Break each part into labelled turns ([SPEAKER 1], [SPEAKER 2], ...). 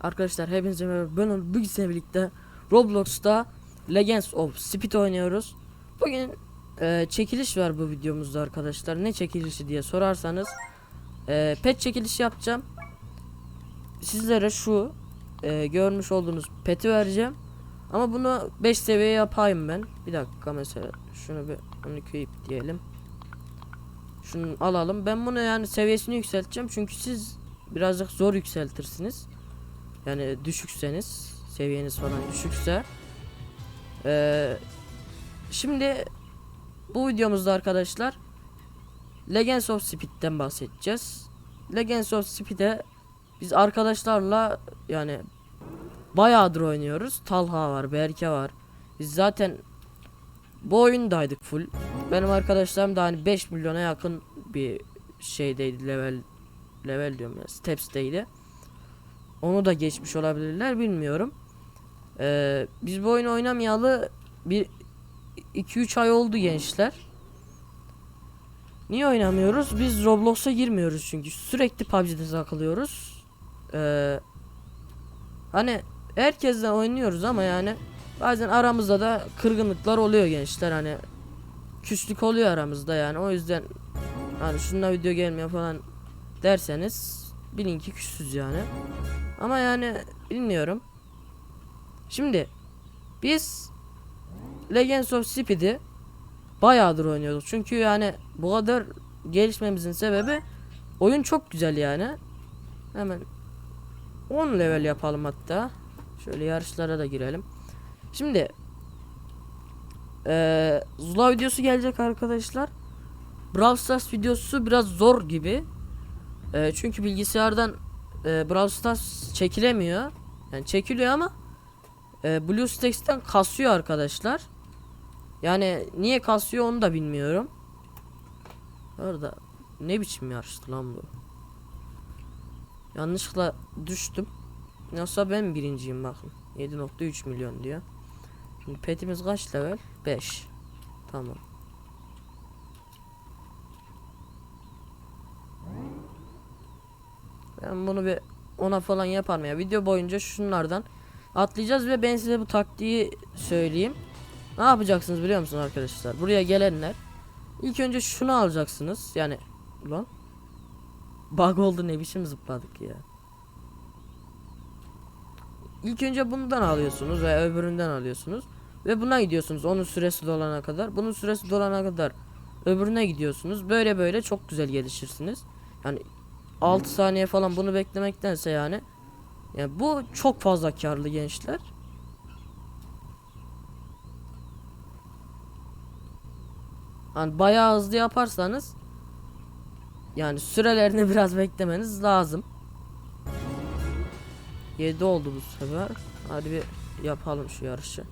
[SPEAKER 1] Arkadaşlar hepinize merhaba. Ben. Bugün sizinle birlikte Roblox'ta Legends of Speed oynuyoruz. Bugün e, çekiliş var bu videomuzda arkadaşlar. Ne çekilişi diye sorarsanız e, pet çekilişi yapacağım. Sizlere şu e, görmüş olduğunuz peti vereceğim. Ama bunu 5 seviye yapayım ben. Bir dakika mesela şunu bir 12 ip diyelim. Şunu alalım. Ben bunu yani seviyesini yükselteceğim çünkü siz birazcık zor yükseltirsiniz. Yani düşükseniz seviyeniz falan düşükse. Ee, şimdi bu videomuzda arkadaşlar Legends of Speed'den bahsedeceğiz. Legends of Speed'e biz arkadaşlarla yani bayağıdır oynuyoruz. Talha var, Berke var. Biz zaten bu oyundaydık full. Benim arkadaşlarım da hani 5 milyona yakın bir şeydeydi level level diyorum ya steps'teydi. Onu da geçmiş olabilirler bilmiyorum. Ee, biz bu oyunu oynamayalı bir 2-3 ay oldu gençler. Niye oynamıyoruz? Biz Roblox'a girmiyoruz çünkü sürekli PUBG'de takılıyoruz. Ee, hani herkesle oynuyoruz ama yani bazen aramızda da kırgınlıklar oluyor gençler hani küslük oluyor aramızda yani o yüzden hani şununla video gelmiyor falan derseniz bilin ki küssüz yani. Ama yani bilmiyorum. Şimdi biz Legends of Speed'i bayağıdır oynuyorduk. Çünkü yani bu kadar gelişmemizin sebebi oyun çok güzel yani. Hemen 10 level yapalım hatta. Şöyle yarışlara da girelim. Şimdi eee Zula videosu gelecek arkadaşlar. Brawl Stars videosu biraz zor gibi. Eee, çünkü bilgisayardan e, Brawl Stars çekilemiyor. Yani çekiliyor ama e, BlueStacks'ten kasıyor arkadaşlar. Yani niye kasıyor onu da bilmiyorum. Orada ne biçim yarıştı lan bu? Yanlışlıkla düştüm. Yoksa ben birinciyim bakın. 7.3 milyon diyor. Şimdi petimiz kaç level? 5. Tamam. Bunu bir ona falan yaparım ya. Video boyunca şunlardan atlayacağız ve ben size bu taktiği söyleyeyim. Ne yapacaksınız biliyor musunuz arkadaşlar? Buraya gelenler ilk önce şunu alacaksınız. Yani ulan bug oldu ne biçim zıpladık ya. İlk önce bundan alıyorsunuz ve öbüründen alıyorsunuz ve buna gidiyorsunuz onun süresi dolana kadar. Bunun süresi dolana kadar öbürüne gidiyorsunuz. Böyle böyle çok güzel gelişirsiniz. Yani 6 saniye falan bunu beklemektense yani yani bu çok fazla karlı gençler. Hani bayağı hızlı yaparsanız yani sürelerini biraz beklemeniz lazım. 7 oldu bu sefer. Hadi bir yapalım şu yarışı.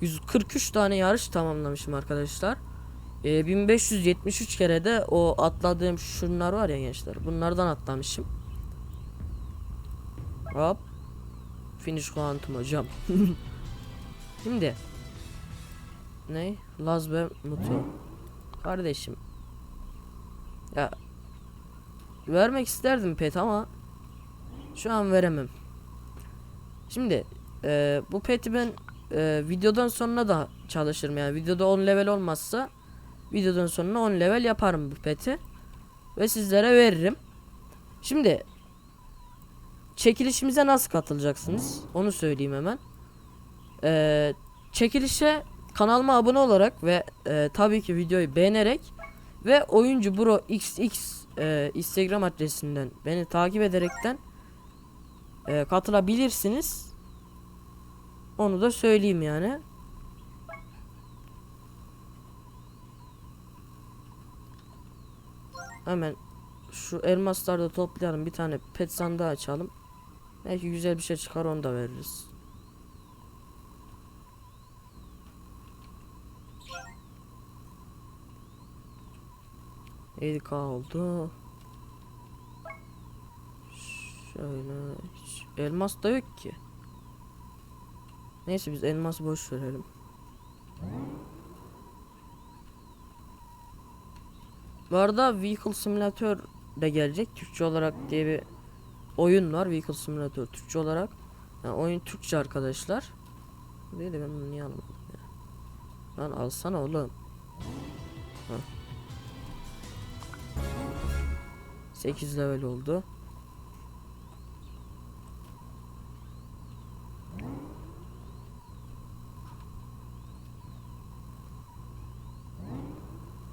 [SPEAKER 1] 143 tane yarış tamamlamışım arkadaşlar. Ee, 1573 kere de o atladığım şunlar var ya gençler. Bunlardan atlamışım. Hop. Finish quantum hocam. Şimdi. Ne? Laz ve Mutu. Kardeşim. Ya. Vermek isterdim pet ama. Şu an veremem. Şimdi. E, bu peti ben e, videodan sonra da çalışırım yani. Videoda 10 level olmazsa videodan sonra 10 level yaparım bu peti ve sizlere veririm. Şimdi çekilişimize nasıl katılacaksınız? Onu söyleyeyim hemen. Ee, çekilişe kanalıma abone olarak ve e, tabii ki videoyu beğenerek ve oyuncu bro xx e, Instagram adresinden beni takip ederekten e, katılabilirsiniz. Onu da söyleyeyim yani. Hemen şu elmasları da toplayalım. Bir tane pet sandığı açalım. Belki güzel bir şey çıkar onu da veririz. k oldu. Şöyle hiç elmas da yok ki. Neyse biz elmas boş verelim. Bu arada Vehicle Simulator de gelecek. Türkçe olarak diye bir oyun var Vehicle Simulator Türkçe olarak. Yani oyun Türkçe arkadaşlar. Değil de ben bunu niye almadım ya. Lan alsana oğlum. Hah. 8 level oldu.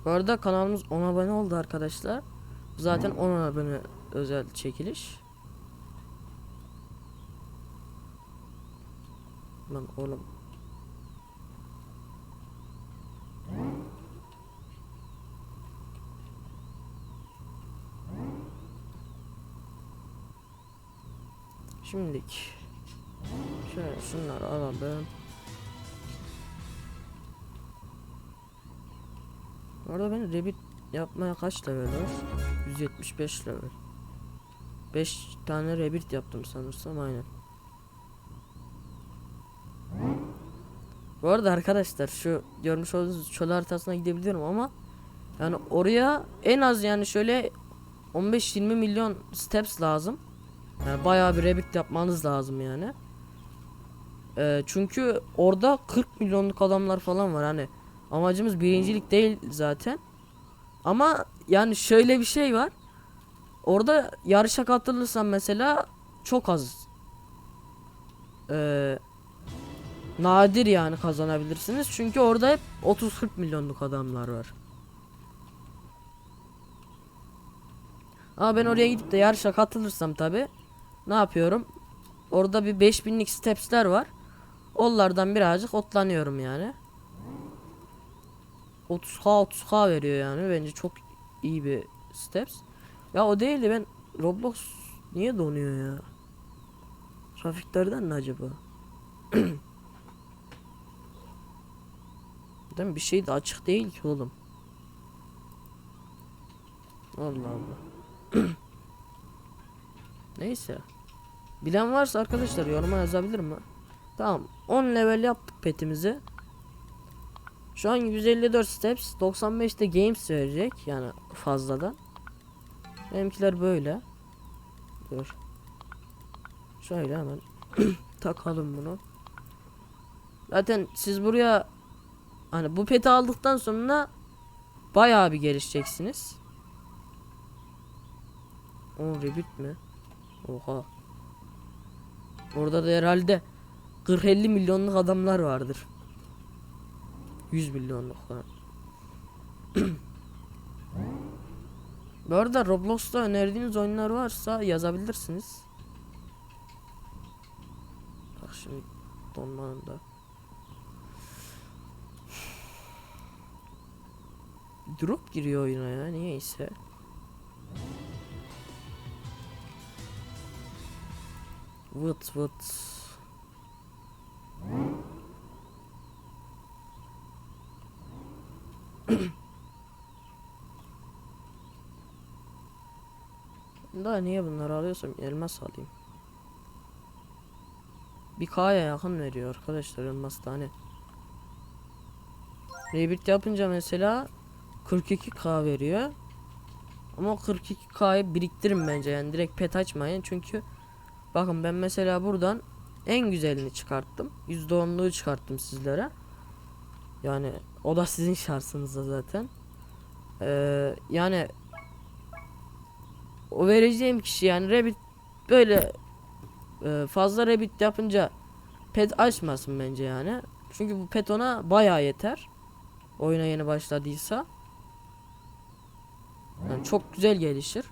[SPEAKER 1] Bu arada kanalımız 10 abone oldu arkadaşlar. Zaten 10 abone özel çekiliş. Lan oğlum. Şimdilik şöyle şunları alalım. Orada ben Rabbit yapmaya kaç level var? 175 level. 5 tane Rabbit yaptım sanırsam aynen. Bu arada arkadaşlar şu görmüş olduğunuz çöl haritasına gidebiliyorum ama yani oraya en az yani şöyle 15-20 milyon steps lazım. Yani bayağı bir rabbit yapmanız lazım yani. Ee, çünkü orada 40 milyonluk adamlar falan var hani. Amacımız birincilik değil zaten. Ama yani şöyle bir şey var. Orada yarışa katılırsan mesela çok az. Ee, nadir yani kazanabilirsiniz. Çünkü orada hep 30-40 milyonluk adamlar var. Ama ben oraya gidip de yarışa katılırsam tabi ne yapıyorum? Orada bir 5000'lik stepsler var. Onlardan birazcık otlanıyorum yani. 30k 30k veriyor yani bence çok iyi bir steps. Ya o değil de ben Roblox niye donuyor ya? Trafiklerden mi acaba? Değil mi? Bir şey de açık değil ki oğlum. Allah Allah. Neyse. Bilen varsa arkadaşlar yoruma yazabilir mi? Tamam. 10 level yaptık petimizi. Şu an 154 steps. 95'te games verecek. Yani fazladan. Benimkiler böyle. Dur. Şöyle hemen takalım bunu. Zaten siz buraya hani bu peti aldıktan sonra bayağı bir gelişeceksiniz. O Rabbit mi? Oha. Orada da herhalde 40-50 milyonluk adamlar vardır. 100 milyonluk falan. Bu arada Roblox'ta önerdiğiniz oyunlar varsa yazabilirsiniz. Bak şimdi donmanın da. Drop giriyor oyuna ya niyeyse. Vıt vıt. Daha niye bunları alıyorsam elmas alayım. Bir K'ya yakın veriyor arkadaşlar elmas tane. Rebirth yapınca mesela 42k veriyor. Ama o 42k'yı biriktirin bence yani direkt pet açmayın çünkü bakın ben mesela buradan en güzelini çıkarttım. %10'luğu çıkarttım sizlere. Yani o da sizin şansınızda zaten. Ee, yani o vereceğim kişi yani Rabbit böyle e, fazla Rabbit yapınca pet açmasın bence yani. Çünkü bu pet ona bayağı yeter. Oyuna yeni başladıysa. Yani çok güzel gelişir.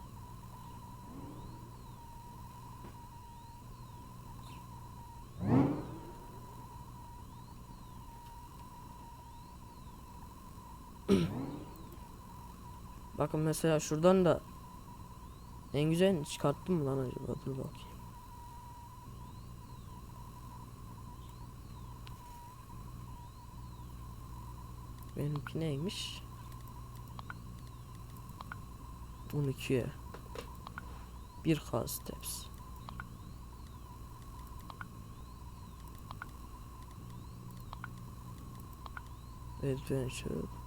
[SPEAKER 1] Bakın mesela şuradan da en güzelini çıkarttım mı lan acaba? Dur bakayım. Benimki neymiş? 12'ye 1K steps. Adventure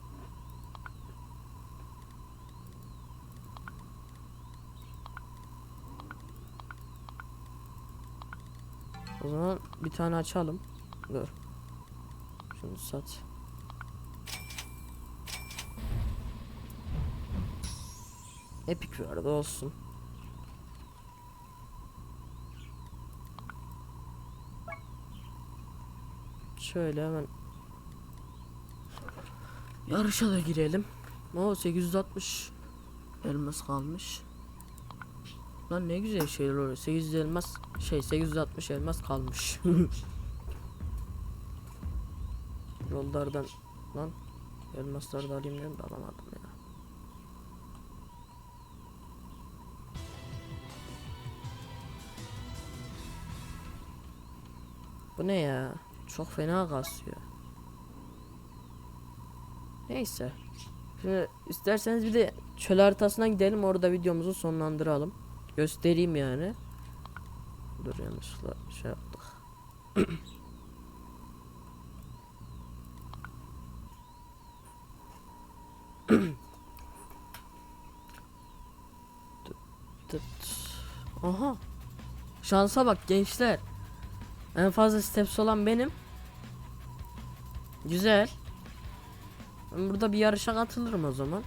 [SPEAKER 1] O zaman bir tane açalım. Dur. Şunu sat. Epic verdi olsun. Şöyle hemen yarışa da girelim. O 860 elmas kalmış. Lan ne güzel şeyler oluyor. 800 elmas şey 860 elmas kalmış. Yollardan lan elmasları da alayım diyorum da alamadım ya. Bu ne ya? Çok fena kasıyor. Neyse. Şimdi isterseniz bir de çöl haritasına gidelim orada videomuzu sonlandıralım. Göstereyim yani. Dur yanlışlıkla şey yaptık. Aha. Şansa bak gençler. En fazla steps olan benim. Güzel. Ben burada bir yarışa katılırım o zaman.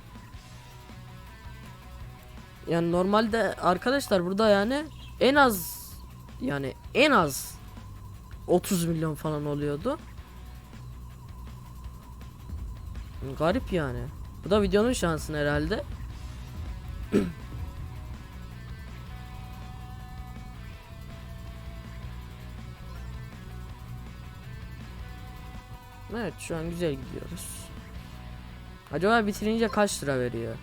[SPEAKER 1] Yani normalde arkadaşlar burada yani en az yani en az 30 milyon falan oluyordu. Garip yani. Bu da videonun şansın herhalde. Evet şu an güzel gidiyoruz. Acaba bitirince kaç lira veriyor?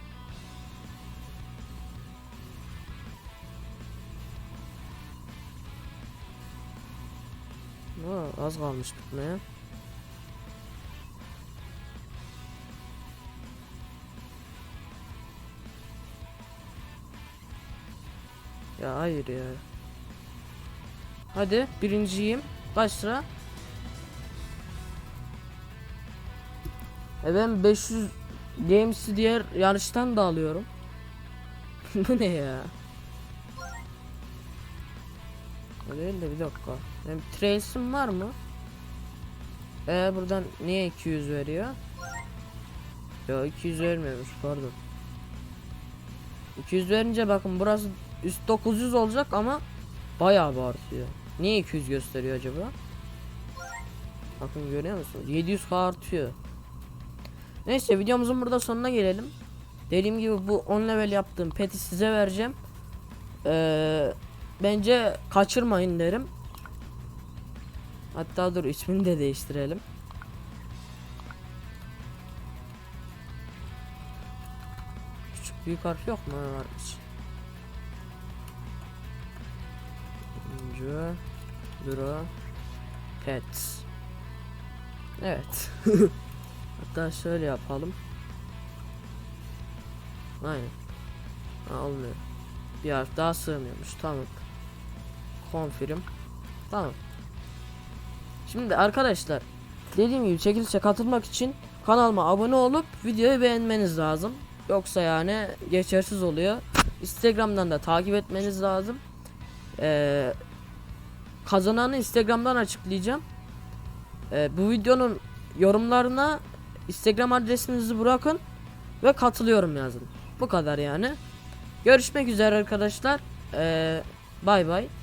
[SPEAKER 1] Az kalmış bitmeye. Ya hayır ya. Hadi birinciyim. Kaç lira? E ben 500 Games'i diğer yarıştan da alıyorum. Bu ne ya? O değil de bir dakika. Benim Trails'im var mı? Ee buradan niye 200 veriyor? Yo 200 vermiyormuş pardon. 200 verince bakın burası üst 900 olacak ama bayağı bir artıyor. Niye 200 gösteriyor acaba? Bakın görüyor musunuz? 700 artıyor. Neyse videomuzun burada sonuna gelelim. Dediğim gibi bu 10 level yaptığım peti size vereceğim. Ee, bence kaçırmayın derim. Hatta dur ismini de değiştirelim. Küçük büyük harf yok mu? Varmış. Önce Dura Pets. Evet. Hatta şöyle yapalım. Aynen. Ha, olmuyor. Bir harf daha sığmıyormuş. Tamam. Confirm. Tamam. Şimdi arkadaşlar dediğim gibi çekilişe katılmak için kanalıma abone olup videoyu beğenmeniz lazım. Yoksa yani geçersiz oluyor. Instagram'dan da takip etmeniz lazım. Ee, kazananı Instagram'dan açıklayacağım. Ee, bu videonun yorumlarına Instagram adresinizi bırakın ve katılıyorum yazın. Bu kadar yani. Görüşmek üzere arkadaşlar. Ee, bay bay.